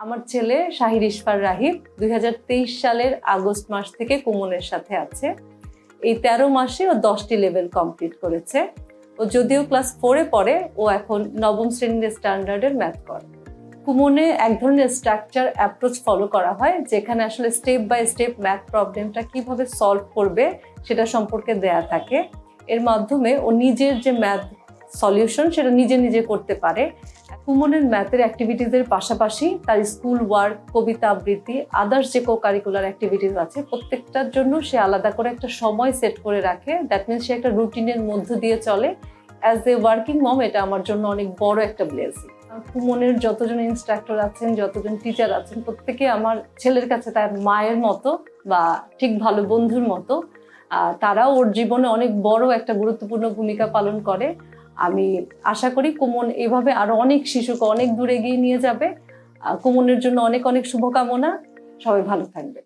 আমার ছেলে শাহির ইশফার রাহিব দুই হাজার তেইশ সালের আগস্ট মাস থেকে কুমনের সাথে আছে। এই তেরো মাসে ও দশটি লেভেল কমপ্লিট করেছে। ও যদিও ক্লাস ফোরে পড়ে, ও এখন নবম শ্রেণির স্ট্যান্ডার্ডের ম্যাথ করে কুমনে এক ধরনের স্ট্রাকচার অ্যাপ্রোচ ফলো করা হয়, যেখানে আসলে স্টেপ বাই স্টেপ ম্যাথ প্রবলেমটা কীভাবে সলভ করবে সেটা সম্পর্কে দেয়া থাকে। এর মাধ্যমে ও নিজের যে ম্যাথ সলিউশন সেটা নিজে নিজে করতে পারে। কুমনের ম্যাথের অ্যাক্টিভিটিসের পাশাপাশি তার স্কুল ওয়ার্ক, কবিতা আবৃত্তি আদার্স যে কো কারিকুলার অ্যাক্টিভিটিস আছে, প্রত্যেকটার জন্য সে আলাদা করে একটা সময় সেট করে রাখে। দ্যাট মিনস সে একটা রুটিনের মধ্য দিয়ে চলে। অ্যাজ এ ওয়ার্কিং মম এটা আমার জন্য অনেক বড় একটা ব্লেসিং কুমনের যতজন ইনস্ট্রাক্টর আছেন, যতজন টিচার আছেন, প্রত্যেকে আমার ছেলের কাছে তার মায়ের মতো বা ঠিক ভালো বন্ধুর মতো তারাও ওর জীবনে অনেক বড় একটা গুরুত্বপূর্ণ ভূমিকা পালন করে। আমি আশা করি কুমন এভাবে আরও অনেক শিশুকে অনেক দূরে গিয়ে নিয়ে যাবে। কুমনের জন্য অনেক অনেক শুভকামনা। সবাই ভালো থাকবে